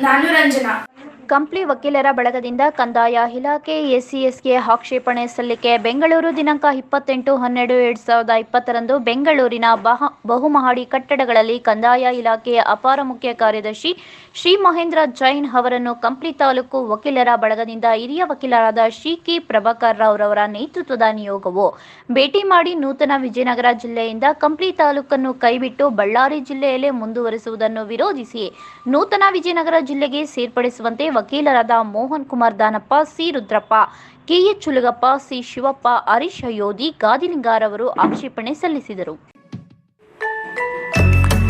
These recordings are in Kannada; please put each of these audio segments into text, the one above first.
ನಾನು ರಂಜನಾ ಕಂಪ್ಲಿ ವಕೀಲರ ಬಳಗದಿಂದ ಕಂದಾಯ ಇಲಾಖೆ ಎಸ್ಸಿಎಸ್ಗೆ ಆಕ್ಷೇಪಣೆ ಸಲ್ಲಿಕೆ. ಬೆಂಗಳೂರು ದಿನಾಂಕ ಇಪ್ಪತ್ತೆಂಟು ಹನ್ನೆರಡು ಎರಡ್ ಸಾವಿರದ ಇಪ್ಪತ್ತರಂದು ಬೆಂಗಳೂರಿನ ಬಹ, ಬಹುಮಹಡಿ ಕಟ್ಟಡಗಳಲ್ಲಿ ಕಂದಾಯ ಇಲಾಖೆಯ ಅಪಾರ ಮುಖ್ಯ ಕಾರ್ಯದರ್ಶಿ ಶ್ರೀ ಮಹೇಂದ್ರ ಜೈನ್ ಅವರನ್ನು ಕಂಪ್ಲಿ ತಾಲೂಕು ವಕೀಲರ ಬಳಗದಿಂದ ಹಿರಿಯ ವಕೀಲರಾದ ಶ್ರೀ ಕೆ ಪ್ರಭಾಕರ್ ರಾವ್ರವರ ನೇತೃತ್ವದ ನಿಯೋಗವು ಭೇಟಿ ಮಾಡಿ ನೂತನ ವಿಜಯನಗರ ಜಿಲ್ಲೆಯಿಂದ ಕಂಪ್ಲಿ ತಾಲೂಕನ್ನು ಕೈಬಿಟ್ಟು ಬಳ್ಳಾರಿ ಜಿಲ್ಲೆಯಲ್ಲೇ ಮುಂದುವರಿಸುವುದನ್ನು ವಿರೋಧಿಸಿ ನೂತನ ವಿಜಯನಗರ ಜಿಲ್ಲೆಗೆ ಸೇರ್ಪಡಿಸುವಂತೆ ವಕೀಲರಾದ Mohan Kumar Danappa, C. Rudrappa KH Chulagappa C. Shivappa, Harish Ayodhi ಗಾದಿಲಿಂಗಾರವರು ಆಕ್ಷೇಪಣೆ ಸಲ್ಲಿಸಿದರು.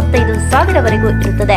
ಇಪ್ಪತ್ತೈದು ಸಾವಿರವರೆಗೂ ಇರುತ್ತದೆ.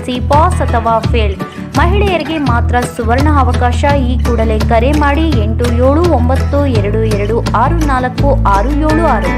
ಎಸ್ಎಲ್ಸಿ ಪಾಸ್ ಅಥವಾ ಫೇಲ್. ಮಹಿಳೆಯರಿಗೆ ಮಾತ್ರ ಸುವರ್ಣ ಅವಕಾಶ, ಈ ಕೂಡಲೇ ಕರೆ ಮಾಡಿ ಎಂಟು ಏಳು ಒಂಬತ್ತು ಎರಡು ಎರಡು ಆರು ನಾಲ್ಕು ಆರು ಏಳು ಆರು.